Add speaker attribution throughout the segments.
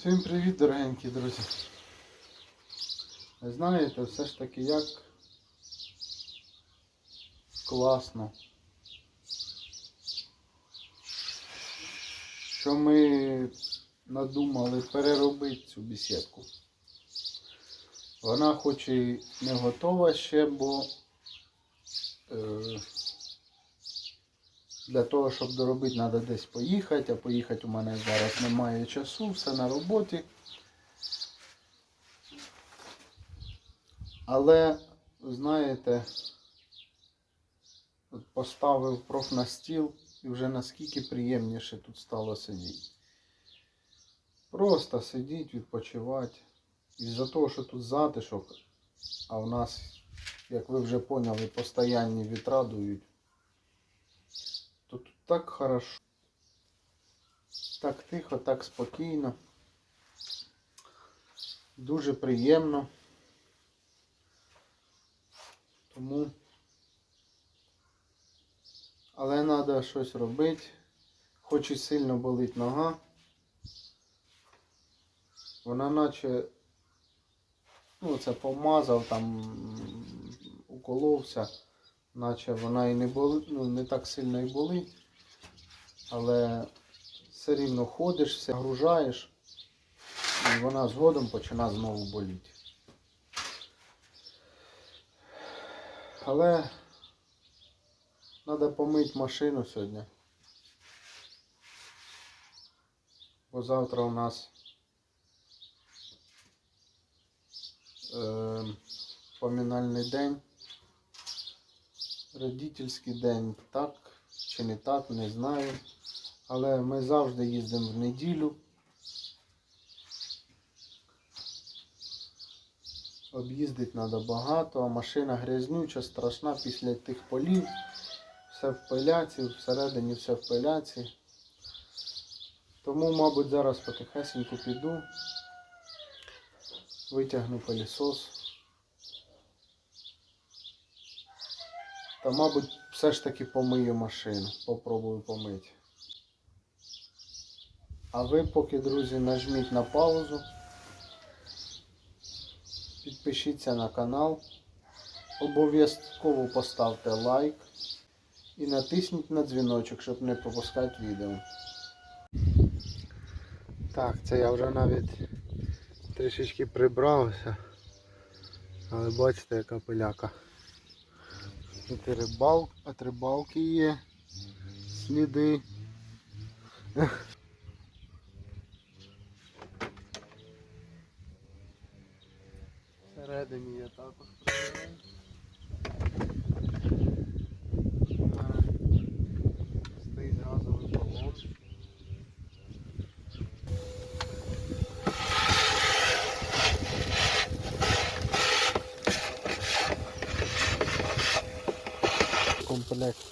Speaker 1: Всім привіт, дорогенькі друзі. Ви знаєте, все ж таки як класно, що ми надумали переробити цю бесідку. Вона хоч і не готова ще, бо е, для того, щоб доробити, треба десь поїхати, а поїхати у мене зараз немає часу, все на роботі. Але, знаєте, поставив проф на стіл і вже наскільки приємніше тут стало сидіти. Просто сидіти, відпочивати. Із-за того, що тут затишок, а в нас, як ви вже поняли, постоянні вітра дують. Так хорошо. Так тихо, так спокійно. Дуже приємно. Тому. Але треба щось робити. Хоч і сильно болить нога. Вона наче, ну це помазав, там уколовся, наче вона і не болить, ну не так сильно і болить, але все рівно ходиш, все гружаєш, і вона згодом починає знову боліти. Але треба помити машину сьогодні. Бо завтра у нас е, поминальний день. Родительський день, так чи не так, не знаю. Але ми завжди їздимо в неділю. Об'їздити треба багато, а машина грязнюча, страшна після тих полів. Все в пиляці, всередині все в пиляці. Тому, мабуть, зараз потихесеньку піду, витягну пилісос. Та, мабуть, все ж таки помию машину. Попробую помити. А ви поки, друзі, нажміть на паузу. Підпишіться на канал. Обов'язково поставте лайк. І натисніть на дзвіночок, щоб не пропускати відео. Так, це я вже навіть трішечки прибрався. Але бачите, яка пиляка. Тут і рибал, от рибалки є сліди. Всередині я також прибираю. Стоїть газовий балон. Комплект.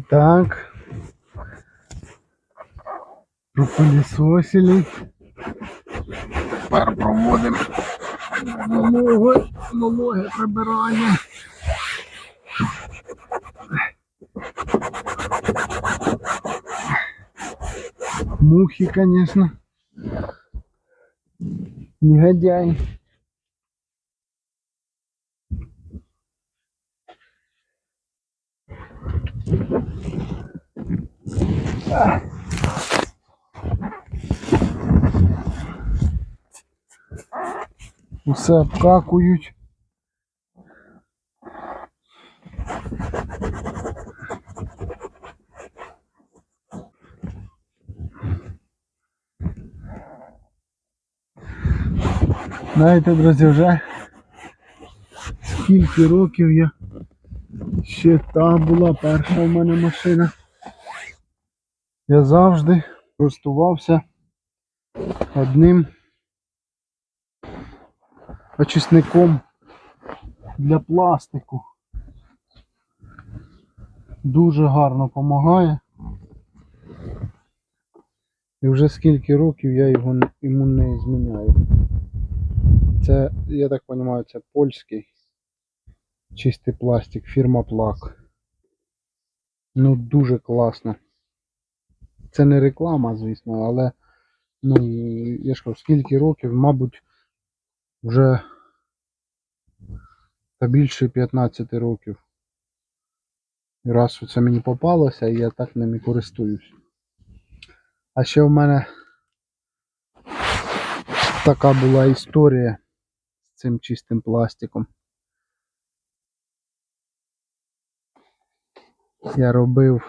Speaker 1: Так. Пропилісосили. Тепер проводимо вологе, вологе прибирання. Мухи, конечно. Негодяй. Усе обкакують. Знаєте, друзі, вже скільки років я ще та була перша в мене машина. Я завжди користувався одним очисником для пластику. Дуже гарно допомагає. І вже скільки років я його йому не зміняю. Це, я так розумію, це польський чистий пластик, фірма Плак. Ну, дуже класно. Це не реклама, звісно, але ну, я ж кажу, скільки років, мабуть, вже та більше 15 років. Раз це мені попалося, я так ними користуюсь. А ще в мене така була історія з цим чистим пластиком. Я робив,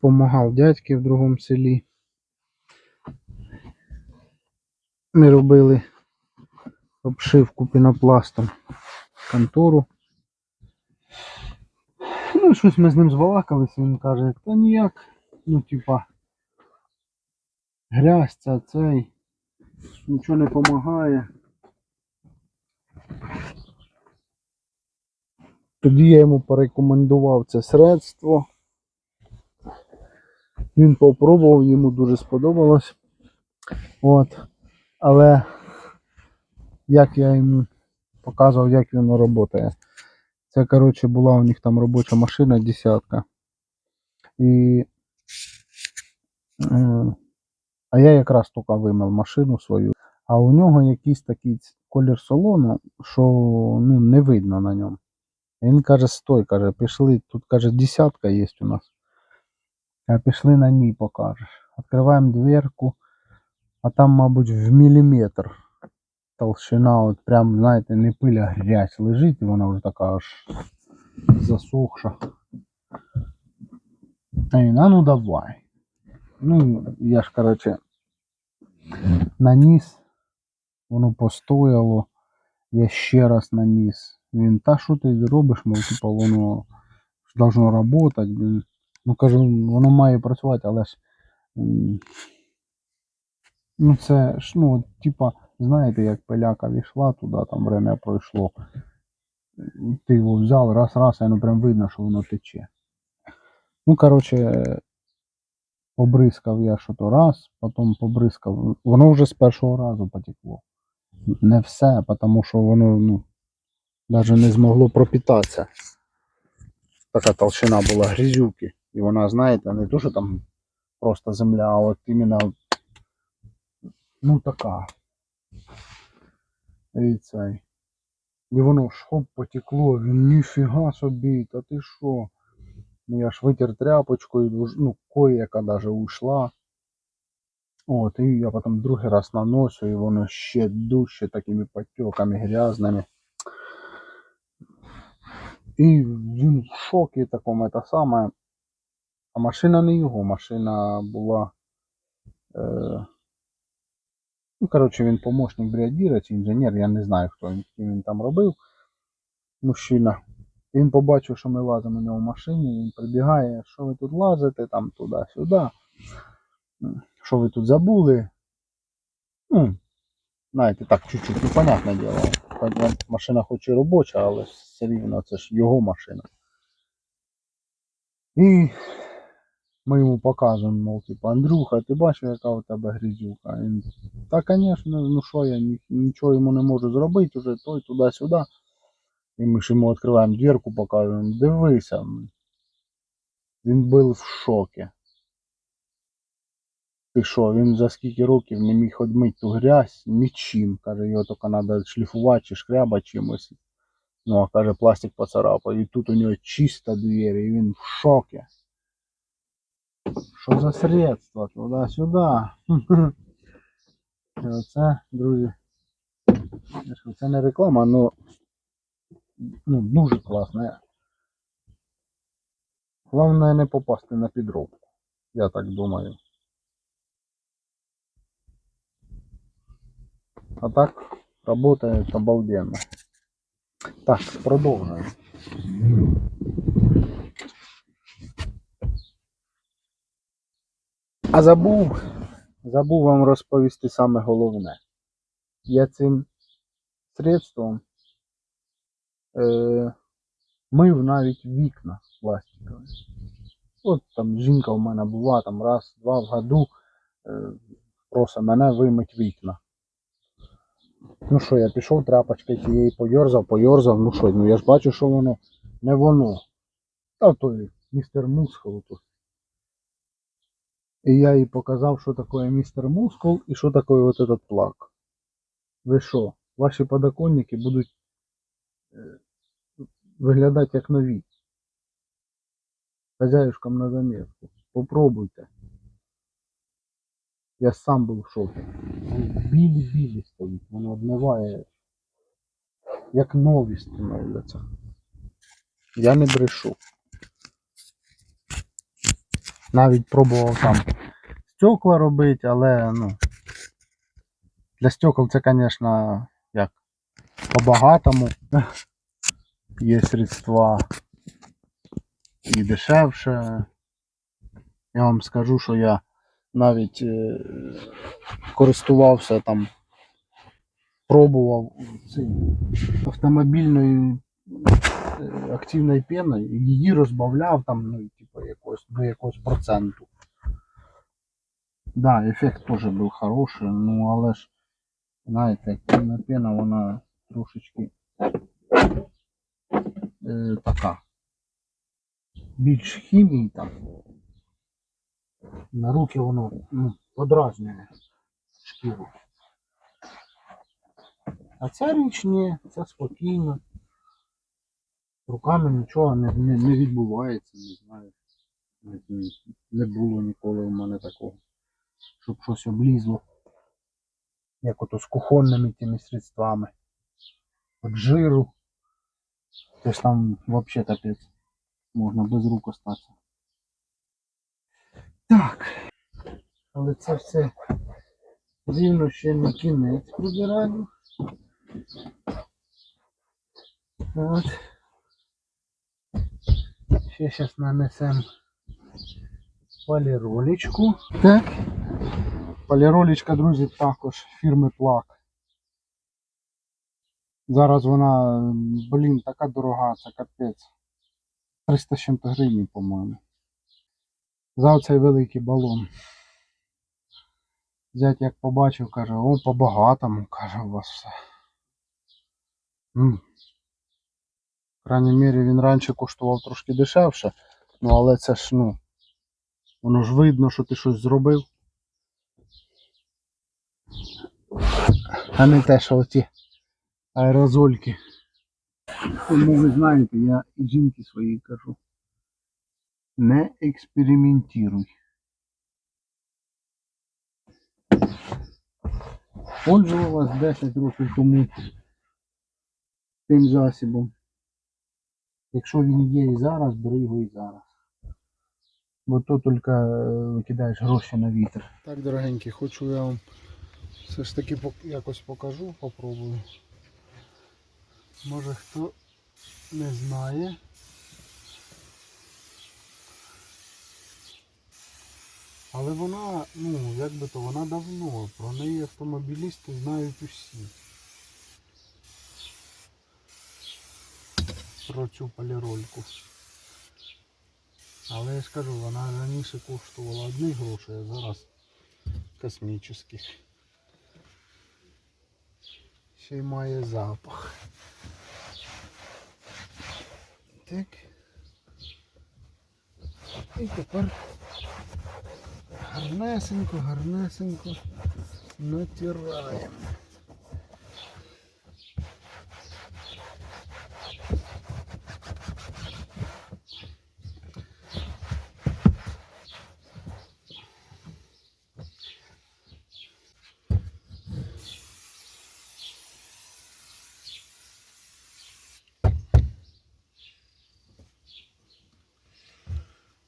Speaker 1: помагав дядьки в другому селі. Ми робили обшивку пінопластом контору. Ну, щось ми з ним збалакалися, він каже, та ніяк, ну, типа, грязь ця цей, нічого не допомагає. Тоді я йому порекомендував це средство. Він попробував, йому дуже сподобалось. От. Але як я йому показував, як воно працює. Це, коротше, була у них там робоча машина десятка. І. Е, а я якраз тільки вимив машину свою. А у нього якийсь такий колір салону, що ну, не видно на ньому. Він каже, стой, каже, пішли, тут каже, десятка є у нас. А пішли на ній покажеш. Відкриваємо дверку, а там, мабуть, в міліметр толщина, от прям, знаєте, не пиль, а грязь лежить, і вона вже така аж засохша. А він, а ну давай. Ну, я ж, короче, наніс, воно постояло, я ще раз наніс. Він, та що ти робиш, мов, типа, воно ж должно. Він, ну кажу, воно має працювати, але ж. Ну це ж, ну, типа, знаєте, як пиляка війшла туди, там время пройшло. Ти його взяв, раз, раз, і ну прям видно, що воно тече. Ну, коротше, побризкав я що то раз, потім побризкав. Воно вже з першого разу потекло. Не все, тому що воно, ну, навіть не змогло пропітатися. Така толщина була грязюки. І вона, знаєте, не то, що там просто земля, а от іменно, ну така. І цей. І воно хоп потекло, він ніфіга собі, та ти що? Ну я ж витер тряпочкою, ну, кое-яка даже ушла. От, і я потім другий раз наносю, і воно ще дужче такими потеками грязними. І він в шокі такому, це саме. А машина не його, машина була. Е, ну, коротше, він помощник бригадіра чи інженер, я не знаю, хто він, він там робив. Мужчина. Він побачив, що ми лазимо у нього в машині, він прибігає, що ви тут лазите, там туди-сюди. Що ви тут забули? Ну, знаєте, так, чуть-чуть, ну, понятне діло. Машина хоч і робоча, але все рівно це ж його машина. І ми йому показуємо, мов, типу, Андрюха, ти бачив, яка у тебе грізюка? Він, та, звісно, ну що я нічого йому не можу зробити, уже той туди-сюди. І ми ж йому відкриваємо дверку, показуємо, дивися. Він був в шокі. Ти що, він за скільки років не міг одмити ту грязь нічим. Каже, його тільки треба шліфувати чи шкрябати чимось. Ну, а каже, пластик поцарапав. І тут у нього чиста двері, і він в шокі. Що за средства? Туди-сюди. Оце, друзі. Це не реклама, але ну, дуже класно. Головне не попасти на підробку. Я так думаю. А так работает обалденно. Так, продовжуємо. А забув, забув вам розповісти саме головне. Я цим средством е, мив навіть вікна пластикові. От там жінка в мене була там раз, два в году е, просить мене вимить вікна. Ну що, я пішов тряпочкою тієї пойорзав, пойорзав, ну що, ну я ж бачу, що воно не воно. Та той містер Мускул тут. І я їй показав, що таке містер Мускул і що таке вот этот плак. Ви що, ваші подоконники будуть е, виглядати як нові. Хозяюшкам на заметку. Попробуйте. Я сам був в шокі. Білі-білі стоїть, воно обмиває, як нові становляться. Я не брешу. Навіть пробував там стекла робити, але ну. Для стекол це, звісно, як по-багатому. Є средства і дешевше. Я вам скажу, що я навіть е, користувався там, пробував цим автомобільною е, активною пеною, її розбавляв там, ну, типу, якось, до якогось проценту. Да, ефект теж був хороший, ну але ж, знаєте, активна пена, вона трошечки е, така. Більш хімії там. На руки воно ну, подразнює шкіру. А ця річ ні, це спокійно. Руками нічого не, не, не відбувається, не знаю. Не, не було ніколи у мене такого. Щоб щось облізло. Як ото з кухонними тими средствами. От жиру. Тож там взагалі капець. Можна без рук остатися. Так. Але це все рівно ще не кінець прибиранню. От. Ще зараз нанесемо поліролічку. Так. Поліролічка, друзі, також фірми Плак. Зараз вона, блін, така дорога, це капець. 300 з чим-то гривень, по-моєму. За оцей великий балон. Зять як побачив, каже, о, по-багатому, каже, у вас все. М. В крайній мірі він раніше коштував трошки дешевше, ну але це ж, ну, воно ж видно, що ти щось зробив. А не те, що оті аерозольки. Тому ви знаєте, я і жінки своїй кажу. Не експериментируй. Пользувалась 10 років тому цим засібом. Якщо він є і зараз, бери його і зараз. Бо то тільки е, викидаєш гроші на вітер. Так, дорогенькі, хочу я вам все ж таки якось покажу, попробую. Може хто не знає. Але вона, ну, як би то, вона давно. Про неї автомобілісти знають усі. Про цю полірольку. Але я ж кажу, вона раніше коштувала одні гроші, а зараз космічних. Ще й має запах. Так. І тепер гарнесенько, гарнесенько натираємо.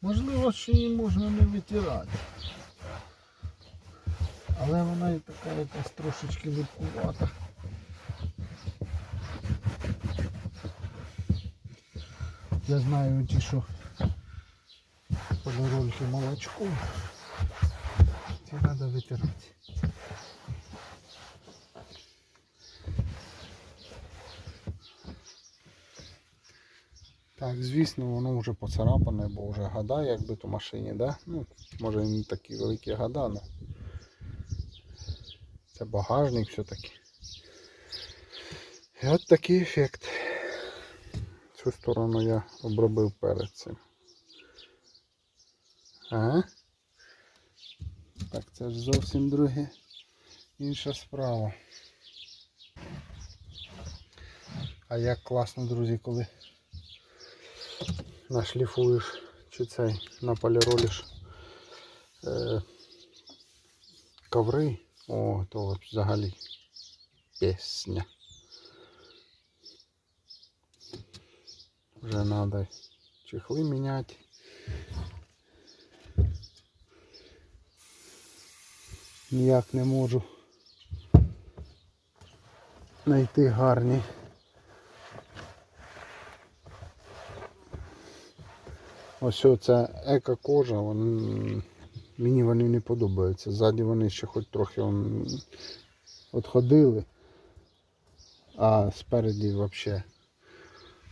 Speaker 1: Можливо, що її можна не витирати. Але вона і така якась трошечки липкувата. Я знаю ті, що полирольки молочком. Ці треба витирати. Так, звісно, воно вже поцарапане, бо вже года якби то машині, да? Ну, може і не такі великі года, але це багажник все-таки. І от такий ефект. Цю сторону я обробив перед цим. Ага. Так, це ж зовсім друге інша справа. А як класно, друзі, коли нашліфуєш чи цей наполіролиш е, коври, о, то взагалі пісня. Вже треба чехли міняти. Ніяк не можу знайти гарні. Ось оця еко кожа, вон, мені вони не подобаються. Ззаді вони ще хоч трохи он, а спереді взагалі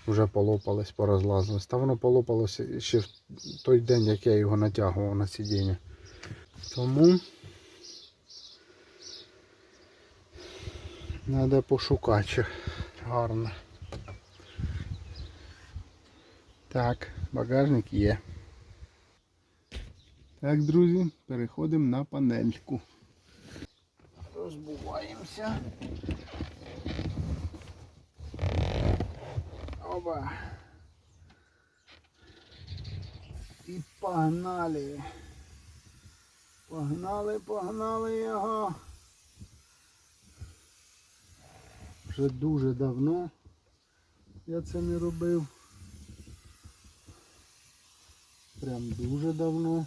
Speaker 1: вже полопались, порозлазились. Та воно полопалося ще в той день, як я його натягував на сидіння. Тому треба пошукати гарно. Так, багажник є. Так, друзі, переходимо на панельку. Розбуваємося. Оба. І погнали. Погнали, погнали його. Вже дуже давно я це не робив. Прям дуже давно.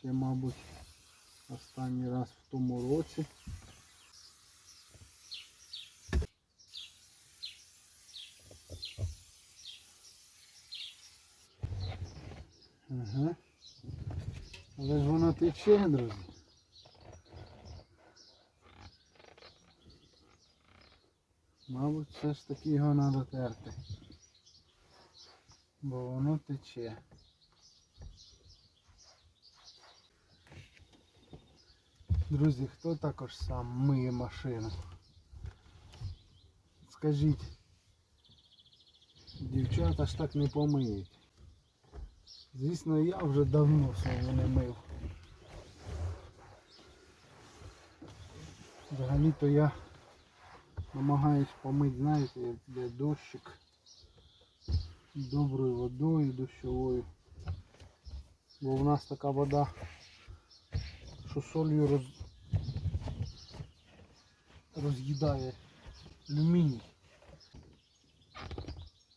Speaker 1: Ще, мабуть, останній раз в тому році. Ага. Але ж воно тече, друзі. Мабуть, все ж таки його треба терти. Бо воно тече. Друзі, хто також сам миє машину? Скажіть, дівчата ж так не помиють. Звісно, я вже давно свого не мив. Взагалі-то я намагаюсь помити, знаєте, як де дощик доброю водою дощовою. Бо в нас така вода, що солью роз... роз'їдає алюміній.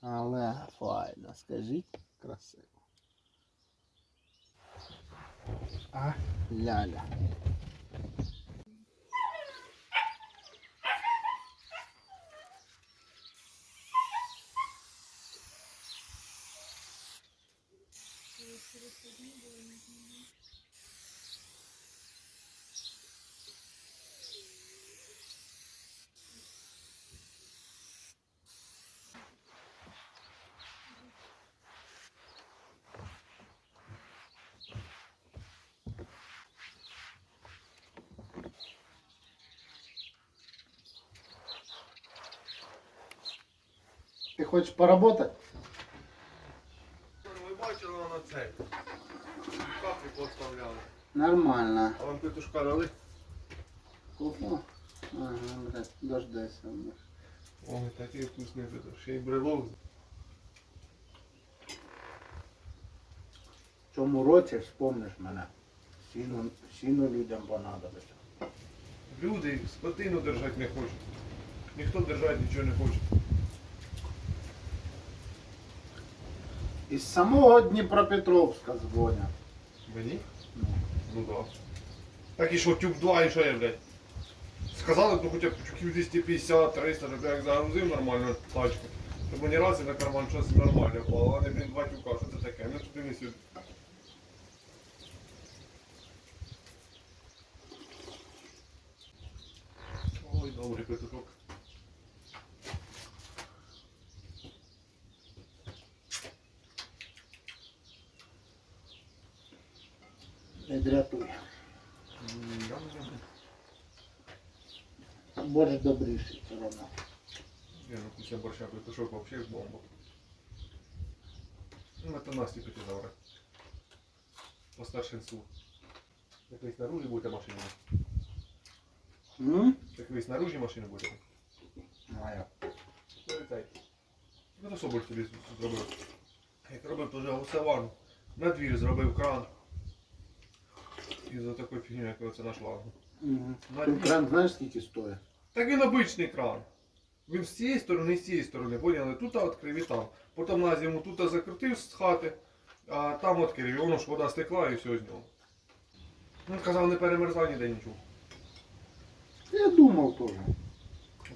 Speaker 1: Але файно, скажіть, красиво. А ляля. Ти хочеш поработати?
Speaker 2: Ви бачили на цей. Кафі поставляли.
Speaker 1: Нормально.
Speaker 2: А вам петушка дали?
Speaker 1: Купно? Ага, блядь, дождайся. блядь.
Speaker 2: Ой, такий вкусний. Ще й брелок.
Speaker 1: В цьому році вспомниш мене. Сіно, сіно людям понадобиться.
Speaker 2: Люди скотину держати не хочуть. Ніхто держати нічого не хоче.
Speaker 1: Із самого Дніпропетровська дзвонять.
Speaker 2: Мені?
Speaker 1: Ну,
Speaker 2: Ну так. Так і що, тюб 2 і що я, блядь? Сказали, ну хоча б тюків 250, 300, щоб я як загрузив нормально тачку. Щоб мені раз і на карман щось нормальне впало, а не, блін, два тюка, що це таке? Не туди, не сюди. Ой, добрий петушок.
Speaker 1: Дратуй. Борщ добріший все одно.
Speaker 2: Не, ну після борща петушок вообще бомба. Ну, это Насті піти. По старшинству. Так ви снаружи будете машину?
Speaker 1: М?
Speaker 2: Так ви снаружи машину будете?
Speaker 1: А як?
Speaker 2: Ну то що борщ тобі зробив? Як робив теж гусеван. На двір зробив кран. І за такою фігню, як оце наш лагу.
Speaker 1: Мгм.
Speaker 2: На
Speaker 1: кран знаєш скільки стоїть?
Speaker 2: Так він обичний кран. Він з цієї сторони, і з цієї сторони, поняли? Тут відкрив і там. Потім на зиму тут закрутив з хати, а там відкрив, і воно ж вода стекла і все з нього. Він казав, не перемерзай ніде нічого.
Speaker 1: Я думав теж.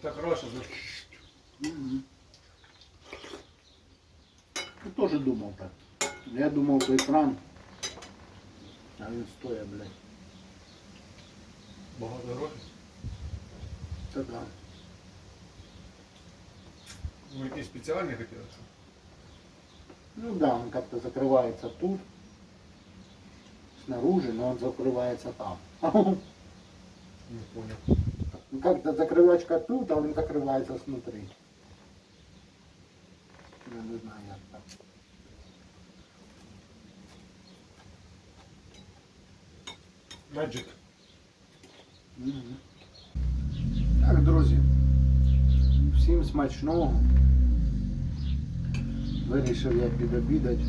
Speaker 2: Так раніше за
Speaker 1: Мгм. Я теж думав так. Я думав той кран. А він стоїть, блядь.
Speaker 2: багато грошей.
Speaker 1: Та да.
Speaker 2: Ну якісь спеціальні хотіли. що?
Speaker 1: Ну да, он как-то закрывается тут, снаружи, но он закрывается там.
Speaker 2: Не понял.
Speaker 1: Ну как-то закрывачка тут, а он закрывается снутри. Я не знаю, як так.
Speaker 2: Magic.
Speaker 1: Так, друзі, всім смачного. Вирішив я підобідати,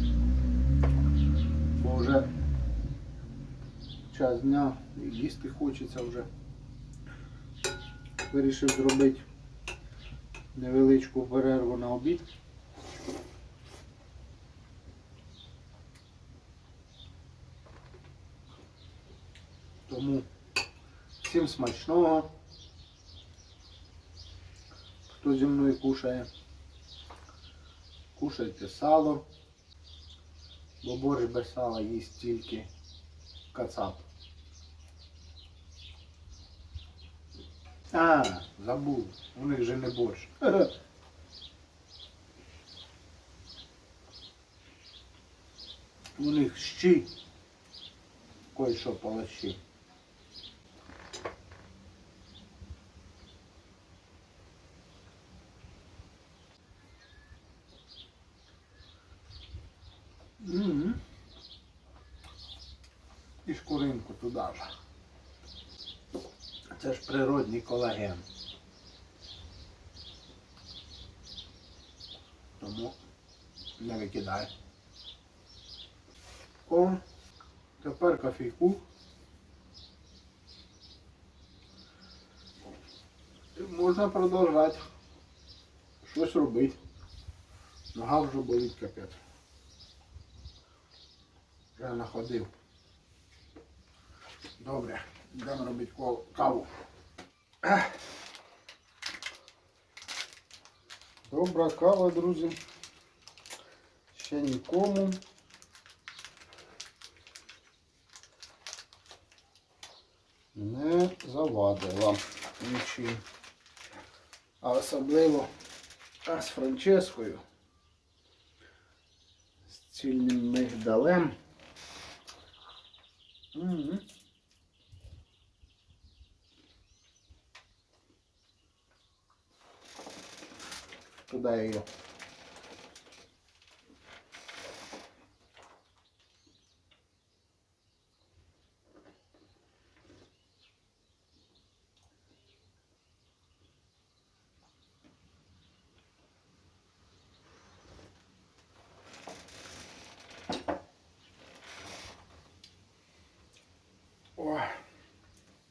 Speaker 1: бо вже час дня і їсти хочеться вже. Вирішив зробити невеличку перерву на обід. Тому всім смачного. Хто зі мною кушає. Кушайте сало. Бо борщ без сала їсть тільки кацап. А, забув. У них же не борщ. У них щі. Кое-що полощі. І шкуринку туди ж. Це ж природний колаген. Тому не викидай. О, тепер кофійку. Можна продовжати щось робити. Нога вже болить капець. Вже находив. Добре, йдемо робити каву. Добра кава, друзі. Ще нікому. Не завадила нічим. А особливо з Франческою. З цільним мигдалем. Мгм. daí.